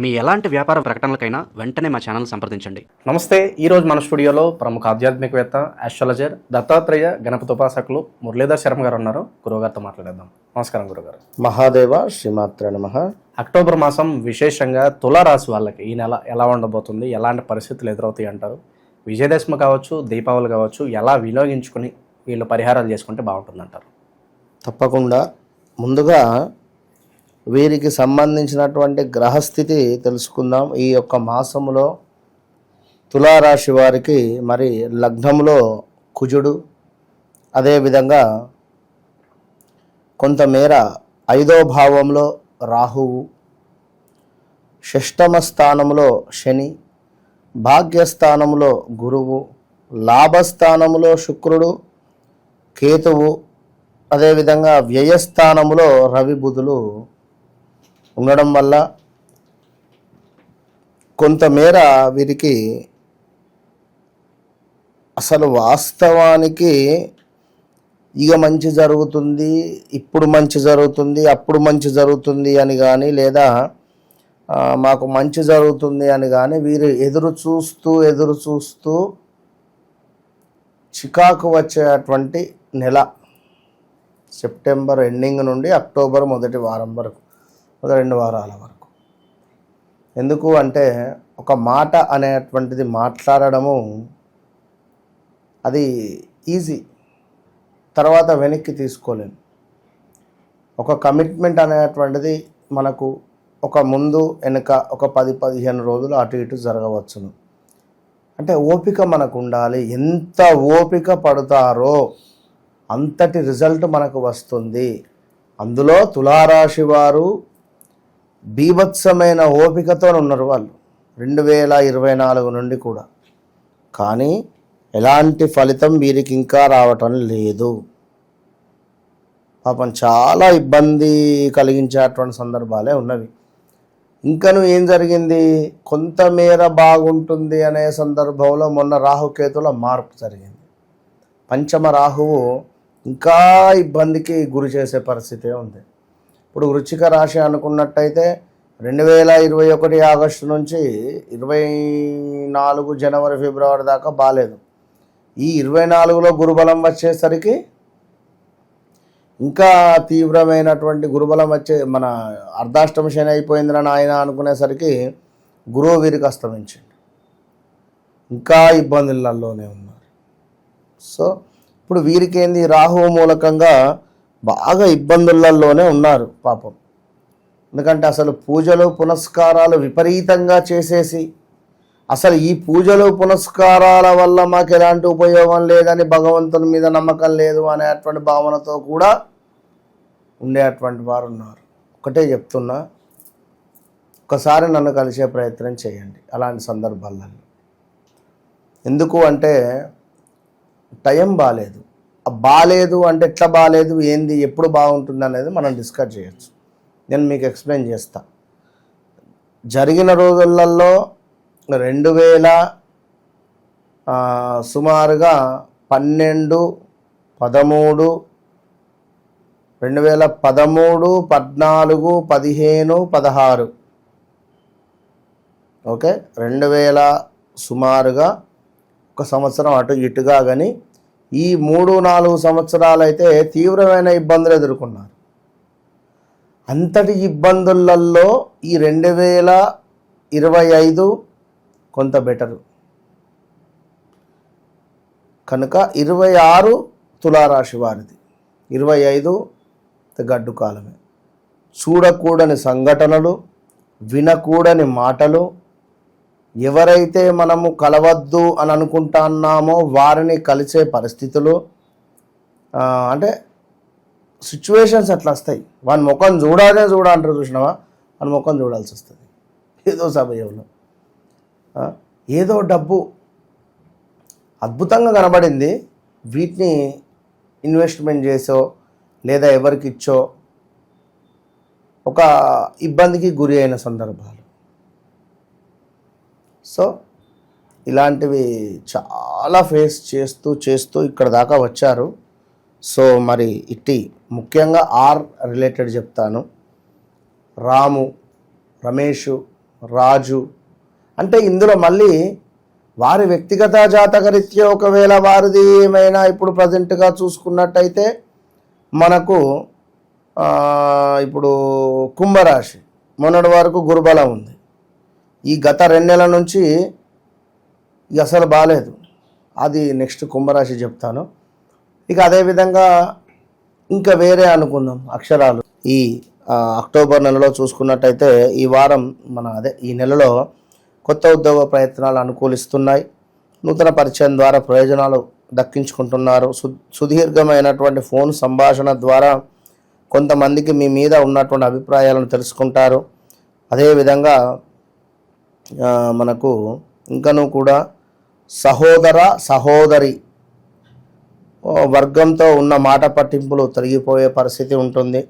మీ ఎలాంటి వ్యాపార ప్రకటనలకైనా వెంటనే మా ఛానల్ సంప్రదించండి. నమస్తే ఈరోజు మన స్టూడియోలో ప్రముఖ ఆధ్యాత్మికవేత్త ఆస్ట్రాలజర్ దత్తాత్రేయ గణపతి ఉపాసకులు మురళీధర్ శర్మ గారు ఉన్నారు. గురువుగారితో మాట్లాడేద్దాం. నమస్కారం గురుగారు మహాదేవ శ్రీమాత్ర నమ. అక్టోబర్ మాసం విశేషంగా తులారాశి వాళ్ళకి ఈ నెల ఎలా ఉండబోతుంది ఎలాంటి పరిస్థితులు ఎదురవుతాయి అంటారు? విజయదశమి కావచ్చు దీపావళి కావచ్చు ఎలా వినియోగించుకుని వీళ్ళు పరిహారాలు చేసుకుంటే బాగుంటుంది అంటారు తప్పకుండా. ముందుగా వీరికి సంబంధించినటువంటి గ్రహస్థితి తెలుసుకుందాం. ఈ యొక్క మాసములో తులారాశి వారికి మరి లగ్నంలో కుజుడు అదేవిధంగా కొంతమేర ఐదో భావంలో రాహువు షష్టమ స్థానంలో శని భాగ్యస్థానంలో గురువు లాభస్థానంలో శుక్రుడు కేతువు అదేవిధంగా వ్యయస్థానంలో రవి బుధులు ఉండడం వల్ల కొంతమేర వీరికి అసలు వాస్తవానికి ఇక మంచి జరుగుతుంది ఇప్పుడు మంచి జరుగుతుంది అప్పుడు మంచి జరుగుతుంది అని కానీ లేదా మాకు మంచి జరుగుతుంది అని కానీ వీరు ఎదురు చూస్తూ ఎదురు చూస్తూ చికాకు వచ్చేటువంటి నెల. సెప్టెంబర్ ఎండింగ్ నుండి అక్టోబర్ మొదటి వారం వరకు. రెండు వారాల వరకు. ఎందుకు అంటే ఒక మాట అనేటువంటిది మాట్లాడడము అది ఈజీ. తర్వాత వెనక్కి తీసుకోలేము. ఒక కమిట్మెంట్ అనేటువంటిది మనకు ఒక ముందు వెనుక ఒక పది పదిహేను రోజులు అటు ఇటు జరగవచ్చును. అంటే ఓపిక మనకు ఉండాలి. ఎంత ఓపిక పడతారో అంతటి రిజల్ట్ మనకు వస్తుంది. అందులో తులారాశి వారు బీభత్సమైన ఓపికతో ఉన్నారు వాళ్ళు. రెండు వేల ఇరవై నాలుగు నుండి కూడా. కానీ ఎలాంటి ఫలితం వీరికి ఇంకా రావటం లేదు. పాపం చాలా ఇబ్బంది కలిగించేటువంటి సందర్భాలే ఉన్నవి. ఇంకను ఏం జరిగింది? కొంతమేర బాగుంటుంది అనే సందర్భంలో మొన్న రాహుకేతుల మార్పు జరిగింది. పంచమ రాహువు ఇంకా ఇబ్బందికి గురి చేసే పరిస్థితే ఉంది. ఇప్పుడు వృచ్చిక రాశి అనుకున్నట్టయితే రెండు వేల ఇరవై ఒకటి ఆగస్టు నుంచి ఇరవై నాలుగు జనవరి ఫిబ్రవరి దాకా బాగాలేదు ఈ ఇరవై నాలుగులో గురుబలం వచ్చేసరికి ఇంకా తీవ్రమైనటువంటి గురుబలం వచ్చే మన అర్ధాష్టమ శని అయిపోయిందని ఆయన అనుకునేసరికి గురువు వీరికి అస్తమించండి. ఇంకా ఇబ్బందులలోనే ఉన్నారు. సో ఇప్పుడు వీరికి ఏంది రాహువు మూలకంగా బాగా ఇబ్బందులలోనే ఉన్నారు పాపం. ఎందుకంటే అసలు పూజలు పునస్కారాలు విపరీతంగా చేసేసి అసలు ఈ పూజలు పునస్కారాల వల్ల మాకు ఎలాంటి ఉపయోగం లేదని భగవంతుని మీద నమ్మకం లేదు అనేటువంటి భావనతో కూడా ఉండేటువంటి వారు ఉన్నారు. ఒకటే చెప్తున్నా ఒకసారి నన్ను కలిసే ప్రయత్నం చేయండి అలాంటి సందర్భాలలో ఎందుకు అంటే టైం బాగాలేదు బాగాలేదు అంటే ఎట్లా బాగాలేదు ఏంది ఎప్పుడు బాగుంటుంది అనేది మనం డిస్కస్ చేయొచ్చు. నేను మీకు ఎక్స్ప్లెయిన్ చేస్తా. జరిగిన రోజులలో రెండు వేల సుమారుగా పన్నెండు పదమూడు రెండు వేల పదమూడు పద్నాలుగు పదిహేను పదహారు. ఓకే? రెండు వేల సుమారుగా ఒక సంవత్సరం అటు ఇటుగా కానీ ఈ మూడు నాలుగు సంవత్సరాలు అయితే తీవ్రమైన ఇబ్బందులు ఎదుర్కొన్నారు. అంతటి ఇబ్బందులలో ఈ రెండు వేల ఇరవై ఐదు కొంత బెటరు. కనుక ఇరవై ఆరు తులారాశి వారిది. ఇరవై ఐదు గడ్డు కాలమే చూడకూడని సంఘటనలు వినకూడని మాటలు ఎవరైతే మనము కలవద్దు అని అనుకుంటున్నామో వారిని కలిసే పరిస్థితులు అంటే సిచ్యువేషన్స్ అట్లా వస్తాయి. వాని ముఖం చూడాలనే చూడాలంటారు చూసినావా? వాని ముఖం చూడాల్సి వస్తుంది. ఏదో సమయంలో. ఏదో డబ్బు అద్భుతంగా కనబడింది. వీటిని ఇన్వెస్ట్మెంట్ చేసో లేదా ఎవరికి ఇచ్చో ఒక ఇబ్బందికి గురి అయిన సందర్భాలు. సో ఇలాంటివి చాలా ఫేస్ చేస్తూ చేస్తూ ఇక్కడ దాకా వచ్చారు. సో మరి ఇట్టి ముఖ్యంగా ఆర్ రిలేటెడ్ చెప్తాను. రాము రమేష్ రాజు అంటే ఇందులో మళ్ళీ వారి వ్యక్తిగత జాతకరీత్యా ఒకవేళ వారిది ఏమైనా ఇప్పుడు ప్రజెంట్గా చూసుకున్నట్టయితే మనకు ఇప్పుడు కుంభరాశి. మొన్నటి వరకు గురుబలం ఉంది. ఈ గత రెండు నెలల నుంచి ఇక అసలు బాగాలేదు అది నెక్స్ట్ కుంభరాశి చెప్తాను. ఇక అదేవిధంగా ఇంకా వేరే అనుకుందాం అక్షరాలు. ఈ అక్టోబర్ నెలలో చూసుకున్నట్టయితే ఈ వారం మన అదే ఈ నెలలో కొత్త ఉద్యోగ ప్రయత్నాలు అనుకూలిస్తున్నాయి. నూతన పరిచయం ద్వారా ప్రయోజనాలు దక్కించుకుంటున్నారు. సు సుదీర్ఘమైనటువంటి ఫోన్ సంభాషణ ద్వారా కొంతమందికి మీ మీద ఉన్నటువంటి అభిప్రాయాలను తెలుసుకుంటారు. అదేవిధంగా మనకు ఇంకనూ కూడా సహోదర సహోదరి వర్గంతో ఉన్న మాట పట్టింపులు తొలగిపోయే పరిస్థితి ఉంటుంది.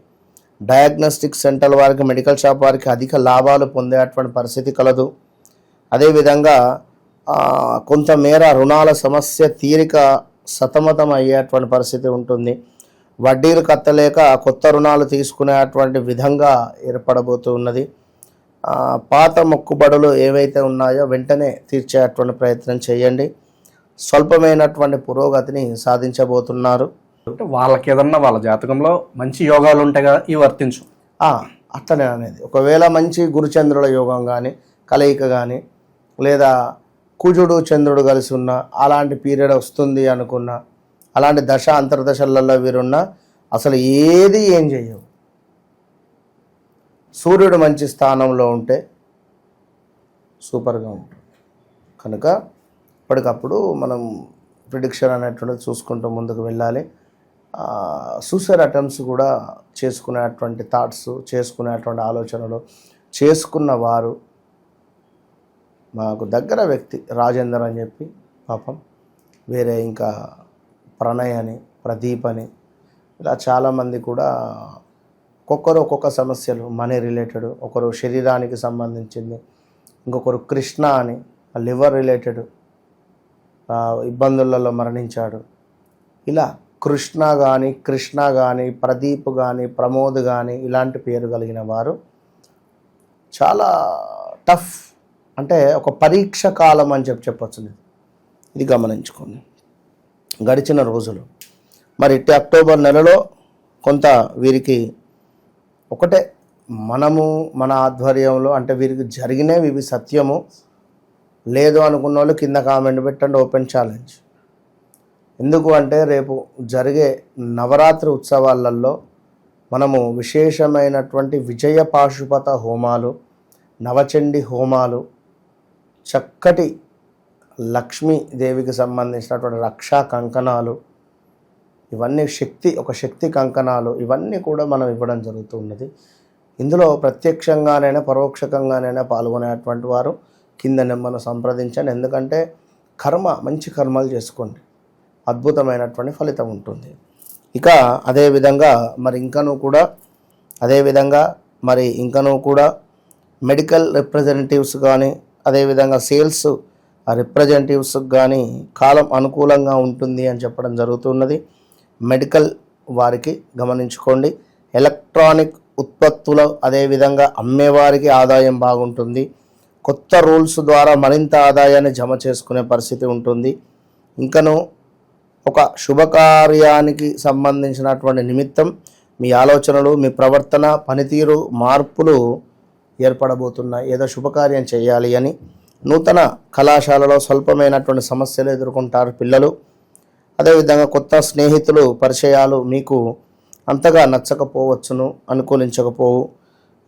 డయాగ్నోస్టిక్ సెంటర్ వారికి మెడికల్ షాప్ వారికి అధిక లాభాలు పొందేటువంటి పరిస్థితి కలదు. అదేవిధంగా కొంతమేర రుణాల సమస్య తీరిక సతమతం అయ్యేటువంటి పరిస్థితి ఉంటుంది. వడ్డీలు కట్టలేక కొత్త రుణాలు తీసుకునేటువంటి విధంగా ఏర్పడబోతున్నది. పాత మొక్కుబడులు ఏవైతే ఉన్నాయో వెంటనే తీర్చేటువంటి ప్రయత్నం చేయండి. స్వల్పమైనటువంటి పురోగతిని సాధించబోతున్నారు. అంటే వాళ్ళకి ఏదన్నా వాళ్ళ జాతకంలో మంచి యోగాలు ఉంటాయి కదా ఇవి వర్తించు. అట్లనే అనేది. ఒకవేళ మంచి గురుచంద్రుల యోగం కానీ కలయిక కానీ లేదా కుజుడు చంద్రుడు కలిసి ఉన్న అలాంటి పీరియడ్ వస్తుంది అనుకున్న అలాంటి దశ అంతర్దశలలో వీరున్న అసలు ఏది ఏం చేయవు. సూర్యుడు మంచి స్థానంలో ఉంటే సూపర్గా ఉంటుంది. కనుక ఇప్పటికప్పుడు మనం ప్రిడిక్షన్ అనేటువంటిది చూసుకుంటూ ముందుకు వెళ్ళాలి. సూసైడ్ అటెంప్ట్స్ కూడా చేసుకునేటువంటి థాట్స్ చేసుకునేటువంటి ఆలోచనలు చేసుకున్న వారు మాకు దగ్గర వ్యక్తి రాజేందర్ అని చెప్పి పాపం వేరే ఇంకా ప్రణయ్ అని ప్రదీప్ అని ఇలా చాలామంది కూడా ఒక్కొక్కరు ఒక్కొక్క సమస్యలు మనీ రిలేటెడ్ ఒకరు శరీరానికి సంబంధించింది ఇంకొకరు కృష్ణ అని లివర్ రిలేటెడ్ ఇబ్బందులలో మరణించాడు. ఇలా కృష్ణ కానీ కృష్ణ కానీ ప్రదీప్ కానీ ప్రమోద్ కానీ ఇలాంటి పేరు కలిగిన వారు చాలా టఫ్ అంటే ఒక పరీక్ష కాలం అని చెప్పి చెప్పొచ్చు. ఇది గమనించుకోండి. గడిచిన రోజులు. మరి ఇట్టి అక్టోబర్ నెలలో కొంత వీరికి ఒకటే మనము మన ఆధ్వర్యంలో అంటే వీరికి జరిగినవి ఇవి సత్యము. లేదు అనుకున్న వాళ్ళు కింద కామెంట్ పెట్టండి ఓపెన్ ఛాలెంజ్. ఎందుకు అంటే రేపు జరిగే నవరాత్రి ఉత్సవాలలో మనము విశేషమైనటువంటి విజయ పాశుపత హోమాలు నవచండి హోమాలు చక్కటి లక్ష్మీదేవికి సంబంధించినటువంటి రక్షా కంకణాలు ఇవన్నీ శక్తి ఒక శక్తి కంకణాలు ఇవన్నీ కూడా మనం ఇవ్వడం జరుగుతూ ఉన్నది. ఇందులో ప్రత్యక్షంగానైనా పరోక్షకంగానైనా పాల్గొనేటువంటి వారు కింద నెమ్మను సంప్రదించండి. ఎందుకంటే కర్మ మంచి కర్మలు చేసుకోండి. అద్భుతమైనటువంటి ఫలితం ఉంటుంది. ఇక అదేవిధంగా మరి ఇంకనూ కూడా అదేవిధంగా మరి ఇంకనూ కూడా మెడికల్ రిప్రజెంటేటివ్స్ కానీ అదేవిధంగా సేల్స్ రిప్రజెంటేటివ్స్కి కానీ కాలం అనుకూలంగా ఉంటుంది అని చెప్పడం జరుగుతున్నది మెడికల్ వారికి గమనించుకోండి. ఎలక్ట్రానిక్ ఉత్పత్తులు అదేవిధంగా అమ్మేవారికి ఆదాయం బాగుంటుంది. కొత్త రూల్స్ ద్వారా మరింత ఆదాయాన్ని జమ చేసుకునే పరిస్థితి ఉంటుంది. ఇంకను ఒక శుభకార్యానికి సంబంధించినటువంటి నిమిత్తం మీ ఆలోచనలు మీ ప్రవర్తన పనితీరు మార్పులు ఏర్పడబోతున్నాయి. ఏదో శుభకార్యం చేయాలి అని నూతన కళాశాలలో స్వల్పమైనటువంటి సమస్యలు ఎదుర్కొంటారు పిల్లలు. అదేవిధంగా కొత్త స్నేహితులు పరిచయాలు మీకు అంతగా నచ్చకపోవచ్చును అనుకూలించకపోవు.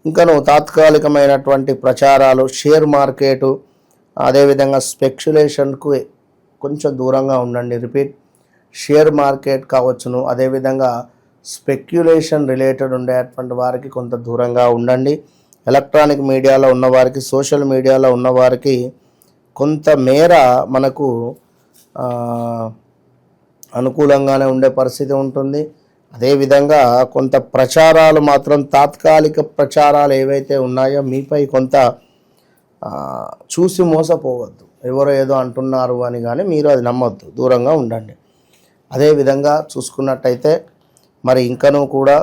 ఇంకను తాత్కాలికమైనటువంటి ప్రచారాలు షేర్ మార్కెటు అదేవిధంగా స్పెక్యులేషన్కు కొంచెం దూరంగా ఉండండి. రిపీట్ షేర్ మార్కెట్ కావచ్చును. అదేవిధంగా స్పెక్యులేషన్ రిలేటెడ్ ఉండేటువంటి వారికి కొంత దూరంగా ఉండండి. ఎలక్ట్రానిక్ మీడియాలో ఉన్నవారికి సోషల్ మీడియాలో ఉన్నవారికి కొంత మేర మనకు అనుకూలంగానే ఉండే పరిస్థితి ఉంటుంది. అదేవిధంగా కొంత ప్రచారాలు మాత్రం తాత్కాలిక ప్రచారాలు ఏవైతే ఉన్నాయో మీపై కొంత చూసి మోసపోవద్దు. ఎవరో ఏదో అంటున్నారు అని కానీ మీరు అది నమ్మొద్దు. దూరంగా ఉండండి. అదేవిధంగా చూసుకున్నట్టయితే మరి ఇంకనూ కూడా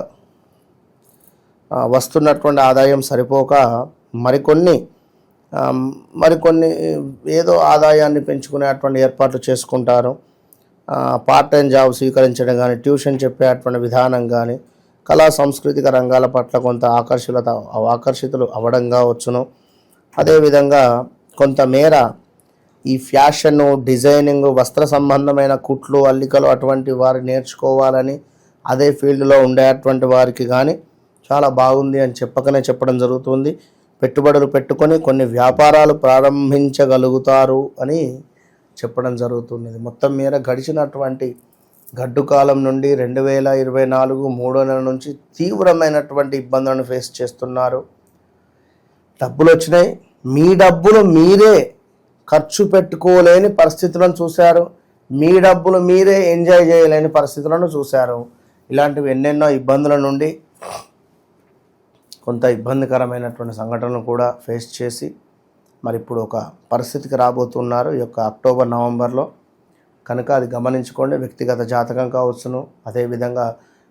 వస్తున్నటువంటి ఆదాయం సరిపోక మరికొన్ని మరికొన్ని ఏదో ఆదాయాన్ని పెంచుకునేటువంటి ఏర్పాట్లు చేసుకుంటారు. పార్ట్ టైం జాబ్ స్వీకరించడం కానీ ట్యూషన్ చెప్పేటువంటి విధానం కానీ కళా సాంస్కృతిక రంగాల పట్ల కొంత ఆకర్షిత ఆకర్షితులు అవడం కావచ్చును. అదేవిధంగా కొంతమేర ఈ ఫ్యాషన్ డిజైనింగ్ వస్త్ర సంబంధమైన కుట్లు అల్లికలు అటువంటి వారు నేర్చుకోవాలని అదే ఫీల్డ్లో ఉండేటువంటి వారికి కానీ చాలా బాగుంది అని చెప్పకనే చెప్పడం జరుగుతుంది. పెట్టుబడులు పెట్టుకొని కొన్ని వ్యాపారాలు ప్రారంభించగలుగుతారు అని చెప్పడం జరుగుతున్నది. మొత్తం మీద గడిచినటువంటి గడ్డు కాలం నుండి రెండు వేల ఇరవై నాలుగు మూడో నెల నుంచి తీవ్రమైనటువంటి ఇబ్బందులను ఫేస్ చేస్తున్నారు. డబ్బులు వచ్చినాయి మీ డబ్బులు మీరే ఖర్చు పెట్టుకోలేని పరిస్థితులను చూశారు. మీ డబ్బులు మీరే ఎంజాయ్ చేయలేని పరిస్థితులను చూశారు. ఇలాంటివి ఎన్నెన్నో ఇబ్బందుల నుండి కొంత ఇబ్బందికరమైనటువంటి సంఘటనలు కూడా ఫేస్ చేసి మరి ఇప్పుడు ఒక పరిస్థితికి రాబోతున్నారు. ఈ యొక్క అక్టోబర్ నవంబర్లో కనుక అది గమనించుకోండి. వ్యక్తిగత జాతకం కావచ్చును అదేవిధంగా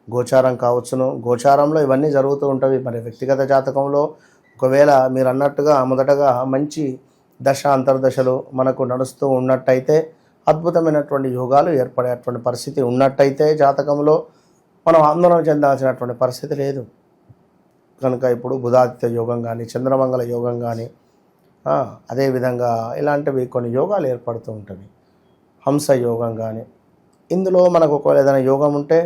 గోచారం కావచ్చును. గోచారంలో ఇవన్నీ జరుగుతూ ఉంటాయి. మరి వ్యక్తిగత జాతకంలో ఒకవేళ మీరు అన్నట్టుగా మొదటగా మంచి దశ అంతర్దశలు మనకు నడుస్తూ ఉన్నట్టయితే అద్భుతమైనటువంటి యోగాలు ఏర్పడేటువంటి పరిస్థితి ఉన్నట్టయితే జాతకంలో మనం ఆందోళన చెందాల్సినటువంటి పరిస్థితి లేదు. కనుక ఇప్పుడు బుధాదిత్య యోగం కానీ చంద్రమంగళ యోగం కానీ అదేవిధంగా ఇలాంటివి కొన్ని యోగాలు ఏర్పడుతూ ఉంటవి. హంస యోగం కానీ ఇందులో మనకు ఒకవేళ ఏదైనా యోగం ఉంటే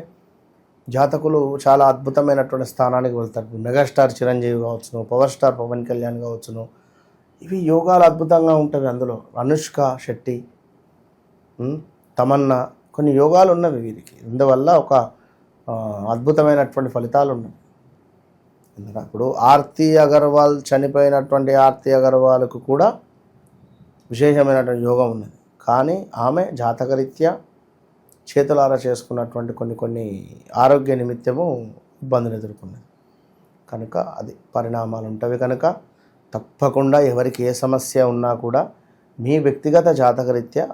జాతకులు చాలా అద్భుతమైనటువంటి స్థానానికి వెళ్తారు. మెగాస్టార్ చిరంజీవి కావచ్చును పవర్ స్టార్ పవన్ కళ్యాణ్ కావచ్చును ఇవి యోగాలు అద్భుతంగా ఉంటాయి అందులో. అనుష్క శెట్టి తమన్నా కొన్ని యోగాలు ఉన్నవి వీరికి. ఇందువల్ల ఒక అద్భుతమైనటువంటి ఫలితాలు ఉన్నాయి ఎందుకంటే ఇప్పుడు ఆర్తి అగర్వాల్ చనిపోయినటువంటి ఆర్తి అగర్వాల్కు కూడా విశేషమైనటువంటి యోగం ఉన్నది. కానీ ఆమె జాతకరీత్యా చేతులారా చేసుకున్నటువంటి కొన్ని కొన్ని ఆరోగ్య నిమిత్తము ఇబ్బందులు ఎదుర్కొన్నది. కనుక అది పరిణామాలు ఉంటవి కనుక తప్పకుండా ఎవరికి ఏ సమస్య ఉన్నా కూడా మీ వ్యక్తిగత జాతకరీత్యా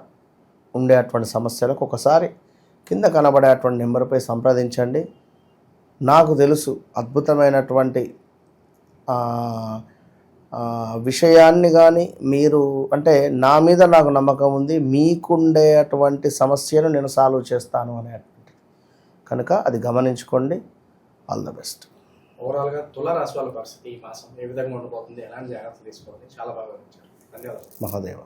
ఉండేటువంటి సమస్యలకు ఒకసారి కింద కనబడేటువంటి నెంబర్పై సంప్రదించండి. నాకు తెలుసు అద్భుతమైనటువంటి విషయాన్ని కానీ మీరు అంటే నా మీద నాకు నమ్మకం ఉంది మీకుండేటువంటి సమస్యను నేను సాల్వ్ చేస్తాను అనేటువంటి కనుక అది గమనించుకోండి. All the best. ఓవరాల్గా తులారాశి వాళ్ళ పరిస్థితి ఈ మాసం ఏ విధంగా ఉండబోతుంది ఎలాంటి జాగ్రత్తలు తీసుకోవాలి? చాలా బాగా ధన్యవాదాలు. మహాదేవ.